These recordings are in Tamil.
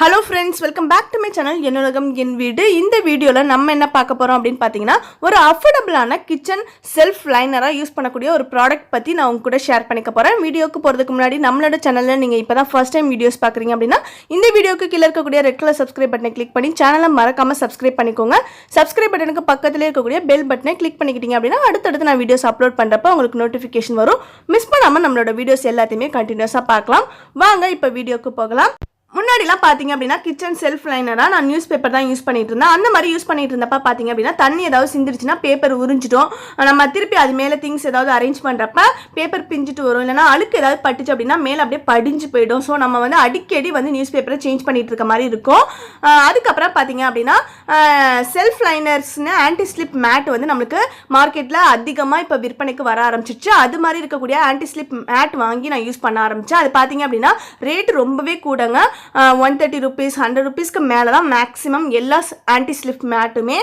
Hello friends welcome back to my channel என்னுலகம் என் வீடு. இந்த வீடியோவில் நம்ம என்ன பார்க்க போகிறோம் அப்படின்னு பார்த்தீங்கன்னா ஒரு அஃபோர்டபுளான கிச்சன் செல்ஃப் லைனராக யூஸ் பண்ணக்கூடிய ஒரு ப்ராடக்ட் பற்றி நான் உங்க கூட ஷேர் பண்ணிக்க போகிறேன் வீடியோக்கு போகிறதுக்கு முன்னாடி நம்மளோட சேனலில் நீங்கள் இப்போ தான் ஃபர்ஸ்ட் டைம் வீடியோஸ் பார்க்குறீங்க அப்படின்னா இந்த வீடியோக்கு கீழே இருக்கக்கூடிய ரெட் கலர் சப்ஸ்கிரைப் பட்டனை கிளிக் பண்ணி சேனலை மறக்காமல் சப்ஸ்கிரைப் பண்ணிக்கோங்க. சப்ஸ்கிரைப் பட்டனுக்கு பக்கத்தில் இருக்கக்கூடிய பெல் பட்டனை கிளிக் பண்ணிக்கிட்டீங்க அப்படின்னா அடுத்தடுத்து நான் வீடியோஸ் அப்லோட் பண்ணுறப்ப உங்களுக்கு நோட்டிஃபிகேஷன் வரும். மிஸ் பண்ணாமல் நம்மளோட வீடியோஸ் எல்லாத்தையுமே கண்டினியூஸாக பார்க்கலாம். வாங்க இப்போ வீடியோக்கு போகலாம். முன்னாடிலாம் பார்த்தீங்க அப்படின்னா கிச்சன் செல்ஃப் லைனராக நான் நியூஸ் பேப்பர் தான் யூஸ் பண்ணிட்டு இருந்தேன். அந்த மாதிரி யூஸ் பண்ணிட்டு இருந்தப்ப பார்த்தீங்க அப்படின்னா தண்ணி ஏதாவது சிந்திருச்சுன்னா பேப்பர் உறிஞ்சிட்டோம் நம்ம திருப்பி அது மேலே திங்ஸ் ஏதாவது அரேஞ்ச் பண்ணுறப்ப பேப்பர் பிஞ்சிட்டு வரும். இல்லைனா அழுக்கு ஏதாவது பட்டுச்சு அப்படின்னா மேலே அப்படியே படிஞ்சு போயிடும். ஸோ நம்ம வந்து அடிக்கடி வந்து நியூஸ் பேப்பரை சேஞ்ச் பண்ணிட்டு இருக்க மாதிரி இருக்கும். அதுக்கப்புறம் பார்த்தீங்க அப்படின்னா செல்ஃப் லைனர்ஸ்னு ஆன்டி ஸ்லிப் மேட் வந்து நம்மளுக்கு மார்க்கெட்டில் அதிகமாக இப்போ விற்பனைக்கு வர ஆரம்பிச்சிச்சு அது மாதிரி இருக்கக்கூடிய ஆன்டி ஸ்லிப் மேட் வாங்கி நான் யூஸ் பண்ண ஆரம்பித்தேன் அது பார்த்தீங்க அப்படின்னா ரேட் ரொம்பவே கூடங்க. ஒன் தேர்ட்டி ருபீஸ் ஹண்ட்ரட் ருபீஸ்க்கு மேலே தான் மேக்ஸிமம் எல்லா ஆன்டி ஸ்லிப் மேட்டுமே.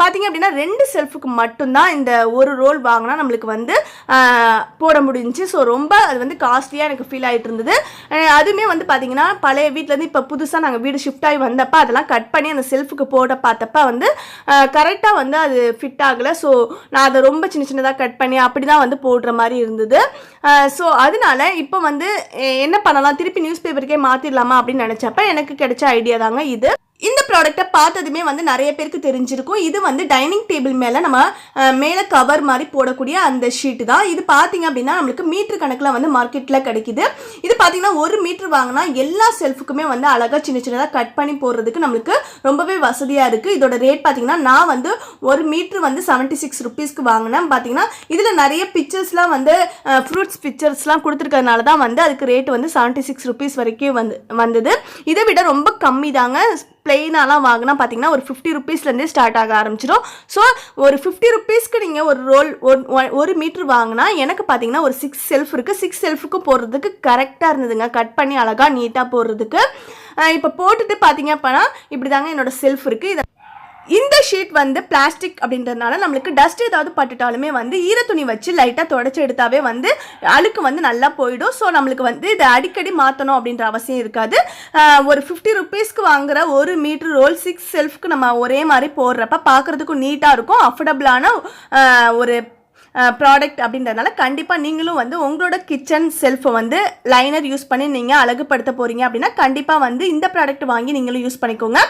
பார்த்தீங்க அப்படின்னா ரெண்டு செல்ஃபுக்கு மட்டும்தான் இந்த ஒரு ரோல் வாங்கினா நம்மளுக்கு வந்து போட முடிஞ்சுச்சு. ஸோ ரொம்ப அது வந்து காஸ்ட்லியாக எனக்கு ஃபீல் ஆகிட்டு இருந்தது அதுவுமே வந்து பார்த்தீங்கன்னா பழைய வீட்டிலேருந்து இப்போ புதுசாக நாங்கள் வீடு ஷிஃப்ட் ஆகி வந்தப்போ அதெல்லாம் கட் பண்ணி அந்த செல்ஃபுக்கு போட பார்த்தப்ப வந்து கரெக்டாக வந்து அது ஃபிட் ஆகலை. ஸோ நான் அதை ரொம்ப சின்ன சின்னதாக கட் பண்ணி அப்படி தான் வந்து போடுற மாதிரி இருந்தது. ஸோ அதனால இப்போ வந்து என்ன பண்ணலாம்? திருப்பி நியூஸ் பேப்பருக்கே மாற்றிடலாமா அப்படின்னு நினச்சப்ப எனக்கு கிடைச்ச ஐடியா தாங்க இது. இந்த ப்ராடக்ட்டை பார்த்ததுமே வந்து நிறைய பேருக்கு தெரிஞ்சிருக்கும். இது வந்து டைனிங் டேபிள் மேலே நம்ம மேலே கவர் மாதிரி போடக்கூடிய அந்த ஷீட்டு தான். இது பார்த்தீங்க அப்படின்னா நம்மளுக்கு மீட்ரு கணக்கில் வந்து மார்க்கெட்டில் கிடைக்குது. இது பார்த்தீங்கன்னா ஒரு மீட்ரு வாங்கினா எல்லா செல்ஃபுக்குமே வந்து அழகாக சின்ன சின்னதாக கட் பண்ணி போடுறதுக்கு நம்மளுக்கு ரொம்பவே வசதியாக இருக்குது இதோட ரேட் பார்த்தீங்கன்னா நான் வந்து ஒரு மீட்ரு வந்து செவன்ட்டி சிக்ஸ் ருபீஸ்க்கு வாங்கினேன். பார்த்தீங்கன்னா இதில் நிறைய பிக்சர்ஸ்லாம் வந்து ஃப்ரூட்ஸ் பிக்சர்ஸ்லாம் கொடுத்துருக்கறனால தான் வந்து அதுக்கு ரேட் வந்து செவன்ட்டி சிக்ஸ் ருபீஸ் வரைக்கும் வந்து வந்தது. இதை விட ரொம்ப கம்மி தாங்க. பிளெயினாலாம் வாங்கினா பார்த்தீங்கன்னா ஒரு ஃபிஃப்டி ருபீஸ்லேருந்தே ஸ்டார்ட் ஆக ஆரம்பிச்சிடும். ஸோ ஒரு ஃபிஃப்டி ருபீஸ்க்கு நீங்கள் ஒரு ரோல் ஒரு மீட்ரு வாங்கினா எனக்கு பார்த்தீங்கன்னா ஒரு சிக்ஸ் செல்ஃப் இருக்குது சிக்ஸ் செல்ஃபுக்கு போடுறதுக்கு கரெக்டாக இருந்ததுங்க. கட் பண்ணி அழகாக நீட்டாக போடுறதுக்கு. இப்போ போட்டுட்டு பார்த்தீங்க அப்படின்னா இப்படி தாங்க என்னோட செல்ஃப் இருக்குது இதை இந்த ஷீட் வந்து பிளாஸ்டிக் அப்படின்றதுனால நம்மளுக்கு டஸ்ட் ஏதாவது பட்டுட்டாலுமே வந்து ஈரத்துணி வச்சு லைட்டாக தொடச்சி எடுத்தாவே வந்து அழுக்கு வந்து நல்லா போயிடும். ஸோ நம்மளுக்கு வந்து இதை அடிக்கடி மாற்றணும் அப்படின்ற அவசியம் இருக்காது. ஒரு ஃபிஃப்டி ருபீஸ்க்கு வாங்குற ஒரு மீட்ரு ரோல் சிக்ஸ் செல்ஃப்க்கு நம்ம ஒரே மாதிரி போடுறப்ப பார்க்குறதுக்கும் நீட்டாக இருக்கும். அஃபர்டபுளான ஒரு ப்ராடக்ட் அப்படின்றதுனால கண்டிப்பாக நீங்களும் வந்து உங்களோட கிச்சன் செல்ஃபை வந்து லைனர் யூஸ் பண்ணி நீங்கள் அழகுபடுத்த போகிறீங்க அப்படின்னா கண்டிப்பாக வந்து இந்த ப்ராடக்ட் வாங்கி நீங்களும் யூஸ் பண்ணிக்கோங்க.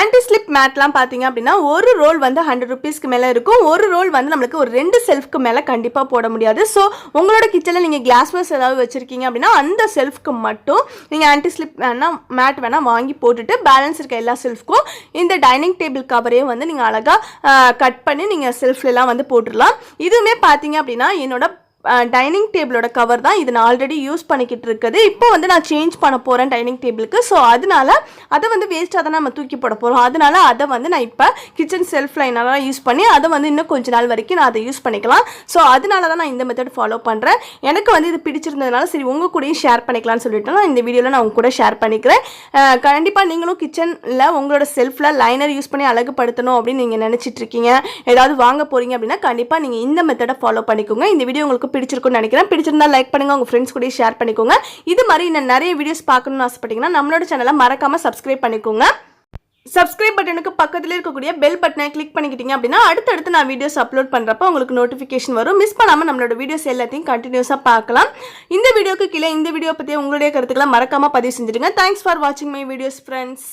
ஆன்டி ஸ்லிப் மேட்லாம் பார்த்தீங்க அப்படின்னா ஒரு ரோல் வந்து ஹண்ட்ரட் ருபீஸ்க்கு மேலே இருக்கும். ஒரு ரோல் வந்து நம்மளுக்கு ஒரு ரெண்டு செல்ஃப்க்கு மேலே கண்டிப்பாக போட முடியாது. ஸோ உங்களோட கிச்சனில் நீங்கள் கிளாஸ்மஸ் ஏதாவது வச்சுருக்கீங்க அப்படின்னா அந்த செல்ஃப்க்கு மட்டும் நீங்கள் ஆன்டி ஸ்லிப் வேணால் மேட் வேணால் வாங்கி போட்டுட்டு பேலன்ஸ் இருக்க எல்லா செல்ஃப்க்கும் இந்த டைனிங் டேபிள் கவரையும் வந்து நீங்கள் அழகாக கட் பண்ணி நீங்கள் செல்ஃப்லலாம் வந்து போட்டுடலாம். இதுவுமே பார்த்தீங்க அப்படின்னா என்னோட டைனிங் டேபிளோட கவர் தான் இது நான் ஆல்ரெடி யூஸ் பண்ணிக்கிட்டு இருக்குது. இப்போ வந்து நான் சேஞ்ச் பண்ண போகிறேன் டைனிங் டேபிளுக்கு ஸோ அதனால அதை வந்து வேஸ்ட்டாக தான் நம்ம தூக்கி போட போகிறோம் அதனால அதை வந்து நான் இப்போ கிச்சன் செல்ஃப் லைனெல்லாம் யூஸ் பண்ணி அதை வந்து இன்னும் கொஞ்ச நாள் வரைக்கும் நான் அதை யூஸ் பண்ணிக்கலாம். ஸோ அதனால தான் நான் இந்த மெத்தட் ஃபாலோ பண்ணுறேன் எனக்கு வந்து இது பிடிச்சிருந்ததுனால சரி உங்கள் கூடயும் ஷேர் பண்ணிக்கலாம்னு சொல்லிட்டு நான் இந்த வீடியோவில் நான் உங்க கூட ஷேர் பண்ணிக்கிறேன். கண்டிப்பாக நீங்களும் கிச்சனில் உங்களோட செல்ஃபில் லைனர் யூஸ் பண்ணி அழகுபடுத்தணும் அப்படின்னு நீங்கள் நினச்சிட்டு இருக்கீங்க. ஏதாவது வாங்க போகிறீங்க அப்படின்னா கண்டிப்பாக நீங்கள் இந்த மெத்தடை ஃபாலோ பண்ணிக்கோங்க. இந்த வீடியோ உங்களுக்கு பிடிச்சிருக்கும்னு நினைக்கிறேன். பிடிச்சிருந்தா லைக் பண்ணுங்கள் உங்கள் ஃப்ரெண்ட்ஸ் கூட ஷேர் பண்ணிக்கோங்க. இது மாதிரி இன்னும் நிறைய வீடியோஸ் பார்க்கணும்னு ஆசைப்பட்டீங்கன்னா நம்மளோட சேனலை மறக்காமல் சப்ஸ்கிரைப் பண்ணிக்கோங்க. சப்ஸ்கிரைப் பட்டனுக்கு பக்கத்தில் இருக்கக்கூடிய பெல் பட்டனை கிளிக் பண்ணிக்கிட்டீங்க அப்படின்னா அடுத்தடுத்து நான் வீடியோஸ் அப்லோட் பண்ணுறப்ப உங்களுக்கு நோட்டிஃபிகேஷன் வரும். மிஸ் பண்ணாமல் நம்மளோட வீடியோஸ் எல்லாத்தையும் கண்டினியூஸாக பார்க்கலாம். இந்த வீடியோக்கு கீழே இந்த வீடியோ பற்றி உங்களுடைய கருத்துக்களை மறக்காமல் பதிவு செஞ்சுடுங்க. தேங்க்ஸ் ஃபார் வாட்சிங் மை வீடியோஸ் ஃப்ரெண்ட்ஸ்